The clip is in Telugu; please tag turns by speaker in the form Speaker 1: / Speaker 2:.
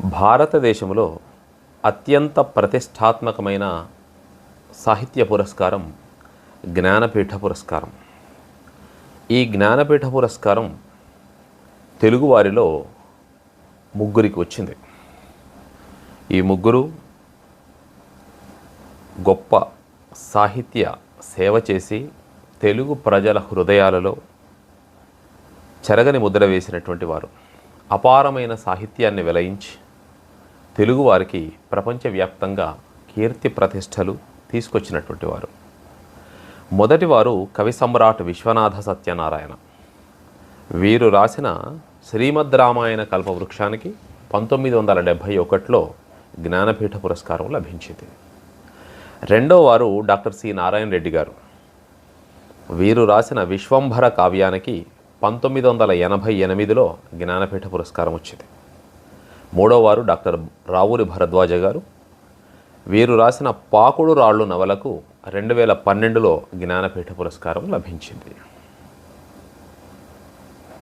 Speaker 1: భారతదేశంలో అత్యంత ప్రతిష్టాత్మకమైన సాహిత్య పురస్కారం జ్ఞానపీఠ పురస్కారం. ఈ జ్ఞానపీఠ పురస్కారం తెలుగువారిలో ముగ్గురికి వచ్చింది. ఈ ముగ్గురు గొప్ప సాహిత్య సేవ చేసి తెలుగు ప్రజల హృదయాలలో చెరగని ముద్ర వేసినటువంటి వారు. అపారమైన సాహిత్యాన్ని వెలయించి తెలుగువారికి ప్రపంచవ్యాప్తంగా కీర్తి ప్రతిష్టలు తీసుకొచ్చినటువంటి వారు. మొదటివారు కవి సమ్రాట్ విశ్వనాథ సత్యనారాయణ. వీరు రాసిన శ్రీమద్ రామాయణ కల్పవృక్షానికి పంతొమ్మిది వందల డెబ్భై ఒకటిలో జ్ఞానపీఠ పురస్కారం లభించింది. రెండో వారు డాక్టర్ సి. నారాయణ రెడ్డి గారు. వీరు రాసిన విశ్వంభర కావ్యానికి పంతొమ్మిది వందల ఎనభై ఎనిమిదిలో జ్ఞానపీఠ పురస్కారం వచ్చింది. మూడోవారు డాక్టర్ రావూరి భరద్వాజ గారు. వీరు రాసిన పాకుడు రాళ్ళు నవలకు రెండు వేల పన్నెండులో జ్ఞానపీఠ పురస్కారం లభించింది.